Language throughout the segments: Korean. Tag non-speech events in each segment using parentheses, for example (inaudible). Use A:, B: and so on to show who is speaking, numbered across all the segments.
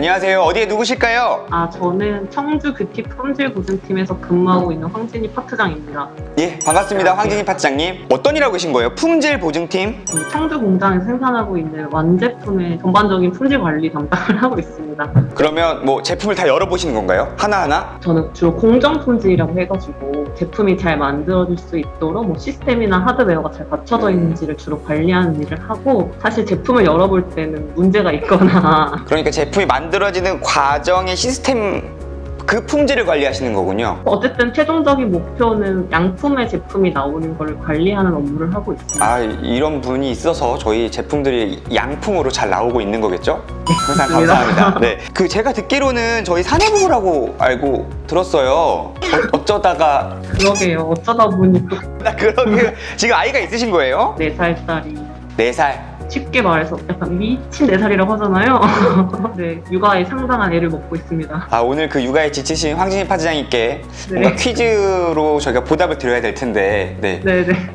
A: 안녕하세요. 어디에 누구실까요?
B: 아, 저는 청주 뷰티 품질 보증팀에서 근무하고 있는 황진희 파트장입니다.
A: 예, 반갑습니다. 황진희 파트장님. 어떤 일 하고 계신 거예요? 품질 보증팀?
B: 이 청주 공장에 생산하고 있는 완제품의 전반적인 품질 관리 담당을 하고 있습니다.
A: 그러면 뭐 제품을 다 열어보시는 건가요? 하나하나?
B: 저는 주로 공정 품질이라고 해가지고 제품이 잘 만들어질 수 있도록 뭐 시스템이나 하드웨어가 잘 갖춰져 있는지를 주로 관리하는 일을 하고 사실 제품을 열어볼 때는 문제가 있거나
A: 그러니까 제품이 만 들어지는 과정의 시스템 그 품질을 관리하시는 거군요.
B: 어쨌든 최종적인 목표는 양품의 제품이 나오는 걸 관리하는 업무를 하고 있습니다.
A: 아, 이런 분이 있어서 저희 제품들이 양품으로 잘 나오고 있는 거겠죠? 항상 감사합니다. (laughs) 네. 그 제가 듣기로는 저희 사내부부라고 알고 들었어요. 어, 어쩌다가
B: 그러게요. 어쩌다 보니 또 (laughs)
A: 나 그런 지금 아이가 있으신 거예요?
B: 4살짜리
A: 네 살.
B: 쉽게 말해서 약간 미친 4살이라고 하잖아요. (laughs) 네, 육아에 상당한 애를 먹고 있습니다.
A: 아 오늘 그 육아에 지치신 황진희 파트장님께 뭔가
B: 네.
A: 퀴즈로 저희가 보답을 드려야 될 텐데 네.
B: 네 네.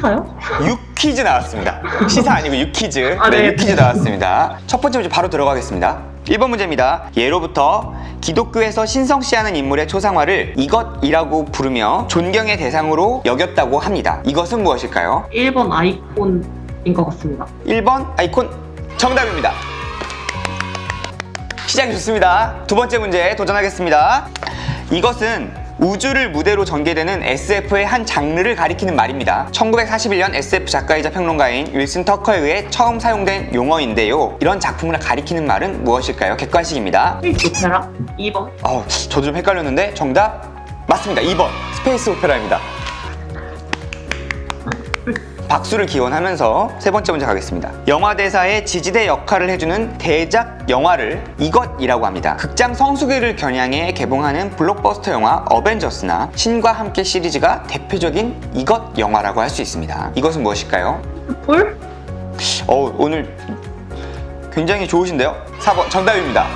B: 차요?
A: 육 퀴즈 나왔습니다. 시사 아니고 육 퀴즈.
B: 아,
A: 네,
B: 네.
A: 육 퀴즈 나왔습니다. 첫 번째 문제 바로 들어가겠습니다. 1번 문제입니다. 예로부터 기독교에서 신성시하는 인물의 초상화를 이것이라고 부르며 존경의 대상으로 여겼다고 합니다. 이것은 무엇일까요?
B: 1번 아이콘인 것 같습니다.
A: 1번 아이콘 정답입니다. 시작이 좋습니다. 두 번째 문제 도전하겠습니다. 이것은 우주를 무대로 전개되는 SF의 한 장르를 가리키는 말입니다. 1941년 SF 작가이자 평론가인 윌슨 터커에 의해 처음 사용된 용어인데요. 이런 작품을 가리키는 말은 무엇일까요? 객관식입니다.
B: 스페이스 오페라? 2번.
A: 어, 저도 좀 헷갈렸는데 정답 맞습니다. 2번 스페이스 오페라입니다. 박수를 기원하면서 세 번째 문제 가겠습니다. 영화 대사의 지지대 역할을 해주는 대작 영화를 이것이라고 합니다. 극장 성수기를 겨냥해 개봉하는 블록버스터 영화 어벤져스나 신과 함께 시리즈가 대표적인 이것 영화라고 할 수 있습니다. 이것은 무엇일까요?
B: 폴?
A: 어, 오늘 굉장히 좋으신데요? 4번 정답입니다.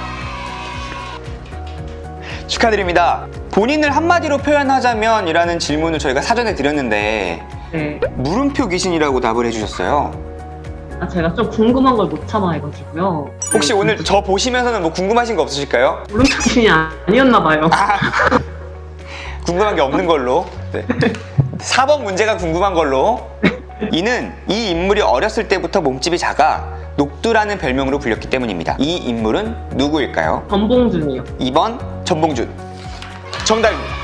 A: 축하드립니다. 본인을 한마디로 표현하자면 이라는 질문을 저희가 사전에 드렸는데
B: 네.
A: 물음표 귀신이라고 답을 해주셨어요.
B: 아, 제가 좀 궁금한 걸 못 참아해가지고요.
A: 혹시
B: 네,
A: 오늘 저 보시면서는 뭐 궁금하신 거 없으실까요?
B: 물음표신이 아니었나 봐요. (laughs)
A: 궁금한 게 없는 걸로. 네. 4번 문제가 궁금한 걸로. 이는 이 인물이 어렸을 때부터 몸집이 작아 녹두라는 별명으로 불렸기 때문입니다. 이 인물은 누구일까요?
B: 전봉준이요.
A: 2번 전봉준. 정답입니다.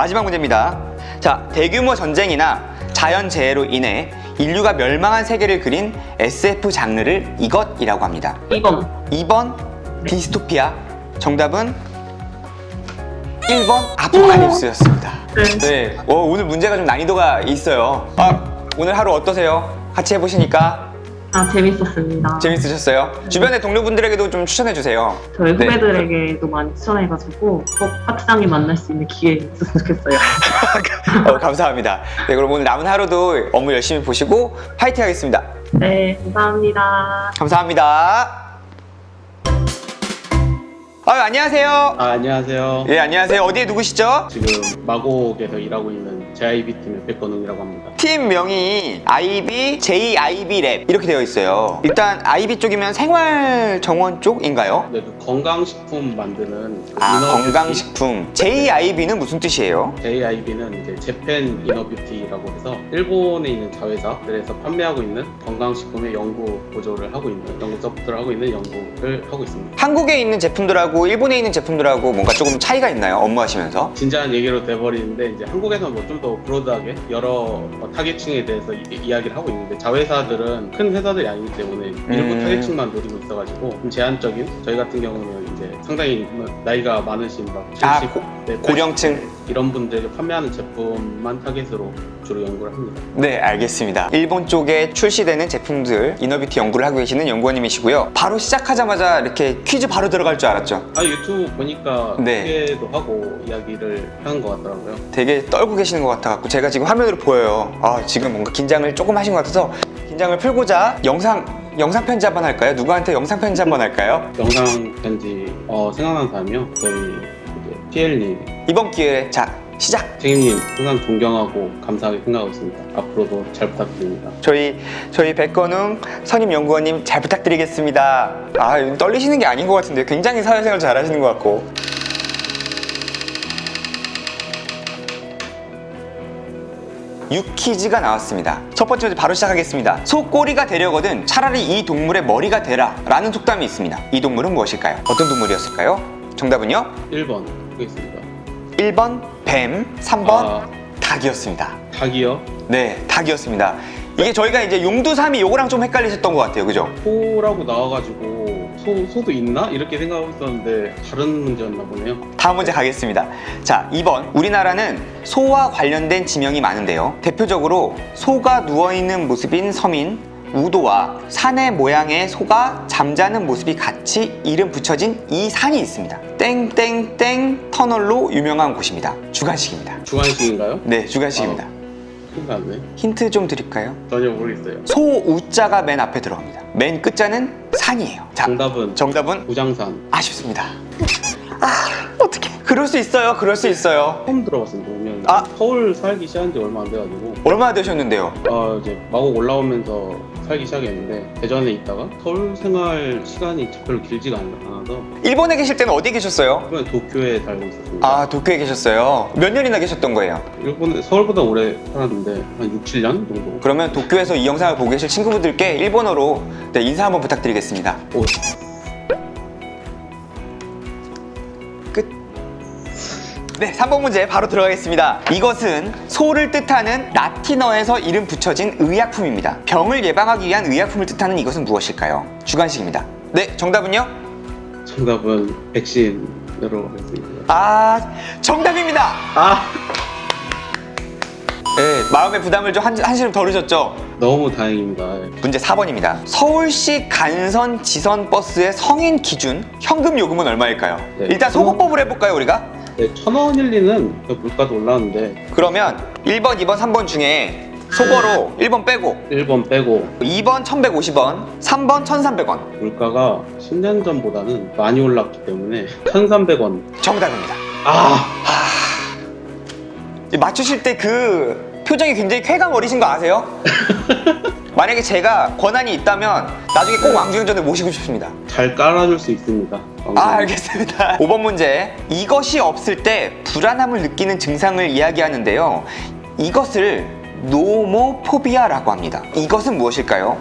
A: 마지막 문제입니다. 자, 대규모 전쟁이나 자연재해로 인해 인류가 멸망한 세계를 그린 SF 장르를 이것이라고 합니다.
B: 2번.
A: 2번 디스토피아. 정답은 1번 아포칼립스였습니다.
B: 네.
A: 네. 어, 오늘 문제가 좀 난이도가 있어요. 아, 오늘 하루 어떠세요? 같이 해보시니까
B: 아, 재밌었습니다.
A: 재밌으셨어요? 주변의 동료분들에게도 좀 추천해 주세요.
B: 저희
A: 네.
B: 후배들에게도 많이 추천해가지고 꼭 파트장님 만날 수 있는 기회 있었으면 좋겠어요. (laughs)
A: 어, 감사합니다. 네, 그럼 오늘 남은 하루도 업무 열심히 보시고 파이팅 하겠습니다.
B: 네, 감사합니다.
A: 감사합니다. 아, 안녕하세요.
C: 아, 안녕하세요.
A: 예, 안녕하세요. 어디에 누구시죠?
C: 지금 마곡에서 일하고 있는 JIB 팀의 백건웅이라고 합니다.
A: 팀 명이 IB, JIB 랩 이렇게 되어 있어요. 일단 IB 쪽이면 생활 정원 쪽인가요?
C: 근데 그 건강식품 만드는 그
A: 아,
C: 이너뷰티,
A: 건강식품. JIB는 무슨 뜻이에요?
C: JIB는 이제 재팬 이너뷰티라고 해서 일본에 있는 자회사들에서 판매하고 있는 건강식품의 연구 보조를 하고 있는 연구 서포트를 하고 있는 연구를 하고 있습니다.
A: 한국에 있는 제품들하고 일본에 있는 제품들하고 뭔가 조금 차이가 있나요? 업무하시면서?
C: 진지한 얘기로 돼버리는데 이제 한국에서는 뭐좀 더 브로드하게 여러 어, 타겟층에 대해서 이, 이야기를 하고 있는데 자회사들은 큰 회사들이 아니기 때문에 일부
A: 음.
C: 타겟층만 노리고 있어가지고 좀 제한적인 저희 같은 경우는 이제 상당히 나이가 많으신 막 70,
A: 아, 고-
C: 네, 80
A: 고령층?
C: 이런 분들에게 판매하는 제품만 타겟으로 주로 연구를 합니다.
A: 네, 알겠습니다. 일본 쪽에 출시되는 제품들 이너뷰티 연구를 하고 계시는 연구원님이시고요. 바로 시작하자마자 이렇게 퀴즈 바로 들어갈 줄 알았죠.
C: 아 유튜브 보니까
A: 네.
C: 소개도 하고 이야기를 하는 것 같더라고요.
A: 되게 떨고 계시는 것 같아갖고 제가 지금 화면으로 보여요. 아 지금 뭔가 긴장을 조금 하신 것 같아서 긴장을 풀고자 영상 영상 편지 한번 할까요? 누구한테 영상 편지 한번 할까요?
C: 영상 편지 어, 생각나는 사람이요. 저희 PL님
A: 이번 기회에 자 시작!
C: 책임님 항상 존경하고 감사하게 생각하고 있습니다. 앞으로도 잘 부탁드립니다.
A: 저희 저희 백건웅 선임 연구원님 잘 부탁드리겠습니다. 아 떨리시는 게 아닌 것 같은데 굉장히 사회생활 잘하시는 것 같고. 유퀴즈가 나왔습니다. 첫 번째 문제 바로 시작하겠습니다. 소 꼬리가 되려거든 차라리 이 동물의 머리가 되라 라는 속담이 있습니다. 이 동물은 무엇일까요? 어떤 동물이었을까요? 정답은요?
C: 1번 하겠습니다.
A: 1번 뱀, 3번
C: 아,
A: 닭이었습니다.
C: 닭이요?
A: 네, 닭이었습니다. 이게 저희가 이제 용두삼이 요거랑 좀 헷갈리셨던 것 같아요. 그죠?
C: 소라고 나와가지고 소, 소도 있나? 이렇게 생각하고 있었는데 다른 문제였나 보네요.
A: 다음 문제 가겠습니다. 자, 2번. 우리나라는 소와 관련된 지명이 많은데요. 대표적으로 소가 누워있는 모습인 서민, 우도와 산의 모양의 소가 잠자는 모습이 같이 이름 붙여진 이 산이 있습니다. 땡땡땡 터널로 유명한 곳입니다. 주간식입니다.
C: 주관식인가요?
A: 네, 주간식입니다.
C: 큰일 났네.
A: 힌트 좀 드릴까요?
C: 전혀 모르겠어요.
A: 소 우자가 맨 앞에 들어갑니다. 맨 끝자는 산이에요. 자,
C: 정답은
A: 정답은
C: 부장산.
A: 아쉽습니다. 아, 어떻게? 그럴 수 있어요. 그럴 수 있어요.
C: 처음 들어봤습니다. 오면
A: 아.
C: 서울 살기 시작한 지 얼마 안 돼가지고
A: 얼마나 되셨는데요?
C: 아 이제 마곡 올라오면서 살기 시작했는데 대전에 있다가 서울 생활 시간이 별로 길지가 않- 않아서
A: 일본에 계실 때는 어디 계셨어요?
C: 이번에 도쿄에 살고 있었습니다.
A: 아, 도쿄에 계셨어요. 몇 년이나 계셨던 거예요?
C: 일본에 서울보다 오래 살았는데 한 6, 7년 정도.
A: 그러면 도쿄에서 이 영상을 보고 계실 친구분들께 일본어로 네, 인사 한번 부탁드리겠습니다.
C: 오,
A: 네, 3번 문제 바로 들어가겠습니다. 이것은 소를 뜻하는 라틴어에서 이름 붙여진 의약품입니다. 병을 예방하기 위한 의약품을 뜻하는 이것은 무엇일까요? 주관식입니다. 네, 정답은요?
C: 정답은 백신으로 하겠습니다.
A: 아, 정답입니다.
C: 아
A: 네, 마음의 부담을 좀 한, 한시름 덜으셨죠?
C: 너무 다행입니다.
A: 문제 4번입니다. 서울시 간선 지선 버스의 성인 기준 현금 요금은 얼마일까요?
C: 네.
A: 일단 소거법을 해볼까요, 우리가?
C: 네, 천 원 일 리는 물가도 올랐는데
A: 그러면 1번, 2번, 3번 중에 소거로 1번 빼고
C: 1번 빼고
A: 2번 1150원, 3번 1300원.
C: 물가가 10년 전보다는 많이 올랐기 때문에 1,300원.
A: 정답입니다.
C: 아
A: 이 맞추실 때 그 표정이 굉장히 쾌감 어리신 거 아세요? (laughs) 만약에 제가 권한이 있다면 나중에 꼭 왕중전을 모시고 싶습니다.
C: 잘 깔아줄 수 있습니다.
A: 아, 알겠습니다. (laughs) 5번 문제. 이것이 없을 때 불안함을 느끼는 증상을 이야기하는데요. 이것을 노모포비아라고 합니다. 이것은 무엇일까요?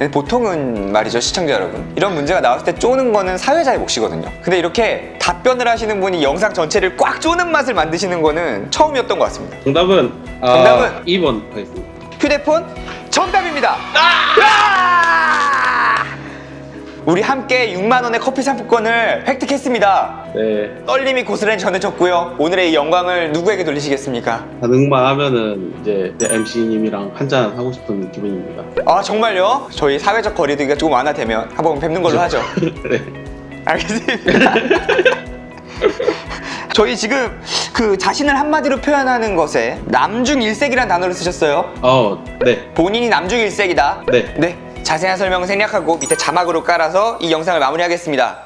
A: 네, 보통은 말이죠, 시청자 여러분. 이런 문제가 나왔을 때 쪼는 거는 사회자의 몫이거든요. 근데 이렇게 답변을 하시는 분이 영상 전체를 꽉 쪼는 맛을 만드시는 거는 처음이었던 것 같습니다.
C: 정답은 아,
A: 정답은?
C: 2번 하겠습니다.
A: 휴대폰 정답입니다. 아! 우리 함께 6만 원의 커피 상품권을 획득했습니다.
C: 네
A: 떨림이 고스란히 전해졌고요. 오늘의 이 영광을 누구에게 돌리시겠습니까?
C: 가능만 하면은 이제 MC님이랑 한잔 하고 싶은 기분입니다.
A: 아 정말요? 저희 사회적 거리두기가 조금 완화되면 한번 뵙는 걸로 하죠. (laughs)
C: 네.
A: 알겠습니다. (laughs) 저희 지금 그 자신을 한마디로 표현하는 것에 남중일색이라는 단어를 쓰셨어요.
C: 어, 네,
A: 본인이 남중일색이다.
C: 네.
A: 네, 자세한 설명은 생략하고 밑에 자막으로 깔아서 이 영상을 마무리하겠습니다.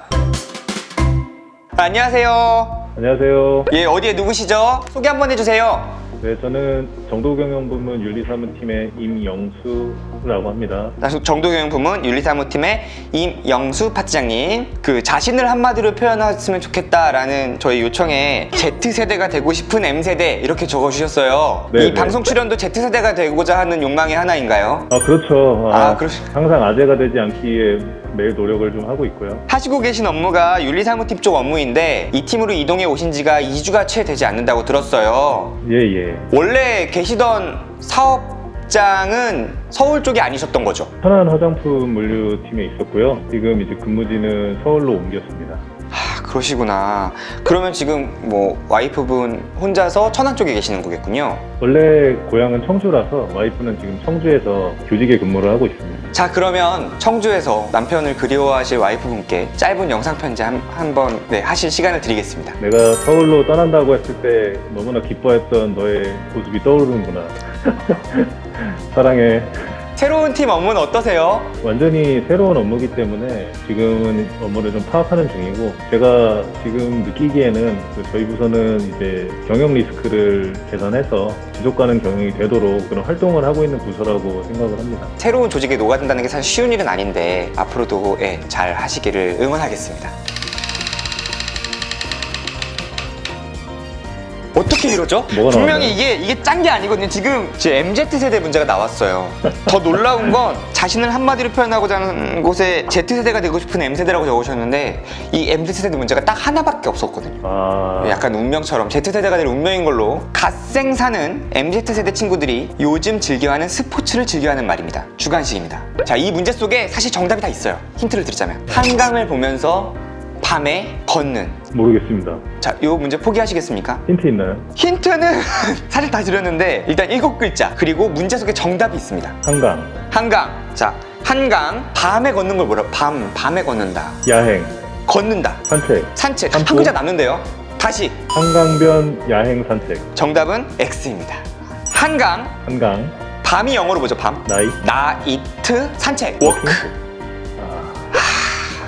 A: 안녕하세요.
D: 안녕하세요.
A: 예, 어디에 누구시죠? 소개 한번 해주세요.
D: 네, 저는 정도경영부문 윤리사무팀의 임영수라고 합니다.
A: 정도경영부문 윤리사무팀의 임영수 파트장님. 그 자신을 한마디로 표현했으면 좋겠다라는 저희 요청에 Z세대가 되고 싶은 M세대 이렇게 적어주셨어요.
D: 네,
A: 이
D: 네.
A: 방송 출연도 Z세대가 되고자 하는 욕망의 하나인가요?
D: 아, 그렇죠.
A: 아, 그러시-
D: 항상 아재가 되지 않기 위해 매일 노력을 좀 하고 있고요.
A: 하시고 계신 업무가 윤리사무팀 쪽 업무인데 이 팀으로 이동해 오신 지가 2주가 채 되지 않는다고 들었어요.
D: 예, 예.
A: 원래 계시던 사업장은 서울 쪽이 아니셨던 거죠?
D: 천안 화장품 물류팀에 있었고요. 지금 이제 근무지는 서울로 옮겼습니다.
A: 아, 그러시구나. 그러면 지금 뭐 와이프분 혼자서 천안 쪽에 계시는 거겠군요.
D: 원래 고향은 청주라서 와이프는 지금 청주에서 교직에 근무를 하고 있습니다.
A: 자, 그러면 청주에서 남편을 그리워하실 와이프분께 짧은 영상 편지 한, 한번 네, 하실 시간을 드리겠습니다.
D: 내가 서울로 떠난다고 했을 때 너무나 기뻐했던 너의 모습이 떠오르는구나. (laughs) 사랑해.
A: 새로운 팀 업무는 어떠세요?
D: 완전히 새로운 업무기 때문에 지금은 업무를 좀 파악하는 중이고 제가 지금 느끼기에는 그 저희 부서는 이제 경영 리스크를 계산해서 지속 가능 경영이 되도록 그런 활동을 하고 있는 부서라고 생각을 합니다.
A: 새로운 조직에 녹아든다는 게 사실 쉬운 일은 아닌데 앞으로도 예, 잘 하시기를 응원하겠습니다. 어떻게 이러죠?
D: 뭐가
A: 분명히
D: 나왔나요?
A: 이게 이게 짠 게 아니거든요. 지금 제 MZ 세대 문제가 나왔어요. 더 놀라운 건 자신을 한마디로 표현하고자 하는 곳에 Z 세대가 되고 싶은 M 세대라고 적으셨는데 이 MZ 세대 문제가 딱 하나밖에 없었거든요.
D: 아,
A: 약간 운명처럼 Z세대가 될 운명인 걸로 갓생 사는 MZ세대 친구들이 요즘 즐겨하는 스포츠를 즐겨하는 말입니다. 주관식입니다. 자, 이 문제 속에 사실 정답이 다 있어요. 힌트를 드리자면 한강을 보면서 밤에 걷는
D: 모르겠습니다.
A: 자, 이 문제 포기하시겠습니까?
D: 힌트 있나요?
A: 힌트는 (laughs) 사실 다 드렸는데 일단 일곱 글자 그리고 문제 속에 정답이 있습니다.
D: 한강,
A: 한강. 자, 한강 밤에 걷는 걸 뭐라? 밤 밤에 걷는다.
D: 야행,
A: 걷는다.
D: 산책,
A: 산책. 한
D: 산보?
A: 글자 남는데요. 다시
D: 한강변 야행 산책,
A: 정답은 X입니다. 한강,
D: 한강,
A: 밤이 영어로 뭐죠? 밤?
D: 나이.
A: 나이트, 산책, 워크.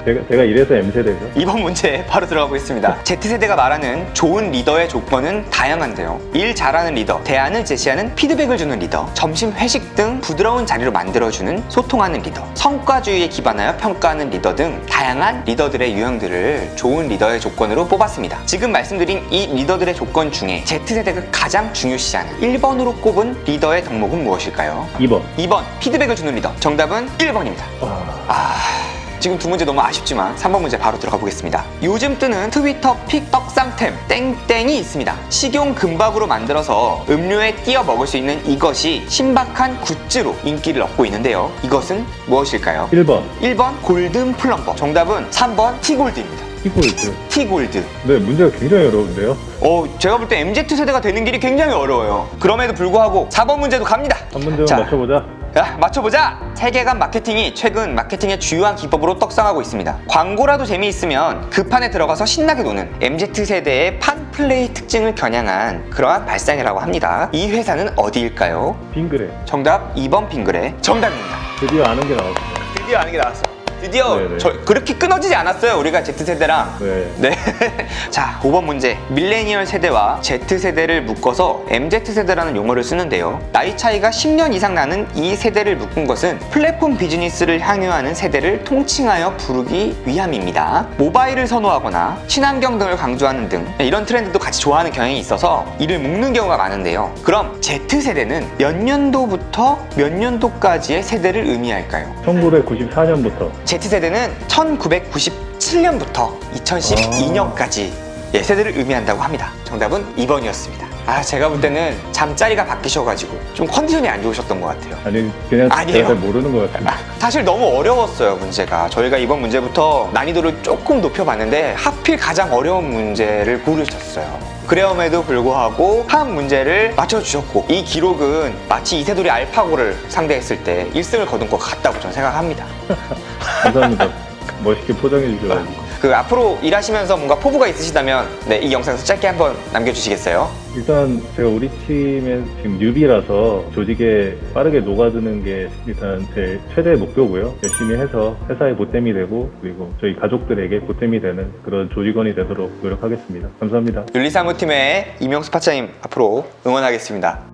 D: 아, 제가, 제가 이래서 M세대죠.
A: 이번 문제 바로 들어가 보겠습니다. (laughs) Z세대가 말하는 좋은 리더의 조건은 다양한데요. 일 잘하는 리더, 대안을 제시하는 피드백을 주는 리더, 점심 회식 등 부드러운 자리로 만들어주는 소통하는 리더, 성과주의에 기반하여 평가하는 리더 등 다양한 리더들의 유형들을 좋은 리더의 조건으로 뽑았습니다. 지금 말씀드린 이 리더들의 조건 중에 Z세대가 가장 중요시하는 1번으로 꼽은 리더의 덕목은 무엇일까요?
D: 2번.
A: 2번 피드백을 주는 리더 정답은 1번입니다
D: 아,
A: 아 지금 두 문제 너무 아쉽지만 3번 문제 바로 들어가 보겠습니다 요즘 뜨는 트위터 픽 떡상템 땡땡이 있습니다 식용 금박으로 만들어서 음료에 띄어 먹을 수 있는 이것이 신박한 굿즈로 인기를 얻고 있는데요 이것은 무엇일까요?
D: 1번.
A: 1번 골든 플럼버 정답은 3번 티골드입니다
D: 키골드.
A: 티골드
D: 네, 문제가 굉장히 어려운데요.
A: 어, 제가 볼 때 MZ세대가 되는 길이 굉장히 어려워요 그럼에도 불구하고 4번 문제도 갑니다
D: 한 문제만
A: 자.
D: 맞춰보자.
A: 야, 맞춰보자! 세계관 마케팅이 최근 마케팅의 주요한 기법으로 떡상하고 있습니다. 광고라도 재미있으면 그 판에 들어가서 신나게 노는 MZ세대의 판 플레이 특징을 겨냥한 그러한 발상이라고 합니다. 이 회사는 어디일까요?
D: 빙그레.
A: 정답 2번 핑그레. 정답입니다.
D: 드디어 아는 게 나왔습니다.
A: 드디어 아는 게 나왔어요. 드디어
D: 네네.
A: 저, 그렇게 끊어지지 않았어요. 우리가 Z세대랑.
D: 네.
A: 네. (laughs) 자, 5번 문제. 밀레니얼 세대와 Z세대를 묶어서 MZ세대라는 용어를 쓰는데요. 나이 차이가 10년 이상 나는 이 세대를 묶은 것은 플랫폼 비즈니스를 향유하는 세대를 통칭하여 부르기 위함입니다. 모바일을 선호하거나 친환경 등을 강조하는 등 이런 트렌드도 같이 좋아하는 경향이 있어서 이를 묶는 경우가 많은데요. 그럼 Z세대는 몇 년도부터 몇 년도까지의 세대를 의미할까요?
D: 1994년부터
A: Z세대는 1997년부터 2012년까지 예, 세대를 의미한다고 합니다. 정답은 2번이었습니다. 아, 제가 볼 때는 잠자리가 바뀌셔가지고 좀 컨디션이 안 좋으셨던 것 같아요.
D: 아니 그냥
A: 아니에요.
D: 잘 모르는 것 같습니다.
A: 사실 너무 어려웠어요, 문제가. 저희가 이번 문제부터 난이도를 조금 높여봤는데 하필 가장 어려운 문제를 고르셨어요. 그래움에도 불구하고 한 문제를 맞춰주셨고 이 기록은 마치 이세돌이 알파고를 상대했을 때 1승을 거둔 것 같다고 저는 생각합니다. (laughs)
D: 감사합니다. 멋있게 포장해 주셔가지고.
A: 그 앞으로 일하시면서 뭔가 포부가 있으시다면 네, 이 영상에서 짧게 한번 남겨주시겠어요?
D: 일단 제가 우리 팀의 지금 뉴비라서 조직에 빠르게 녹아드는 게 일단 제 최대 목표고요. 열심히 해서 회사에 보탬이 되고 그리고 저희 가족들에게 보탬이 되는 그런 조직원이 되도록 노력하겠습니다. 감사합니다.
A: 윤리사무팀의 이명수 파차님 앞으로 응원하겠습니다.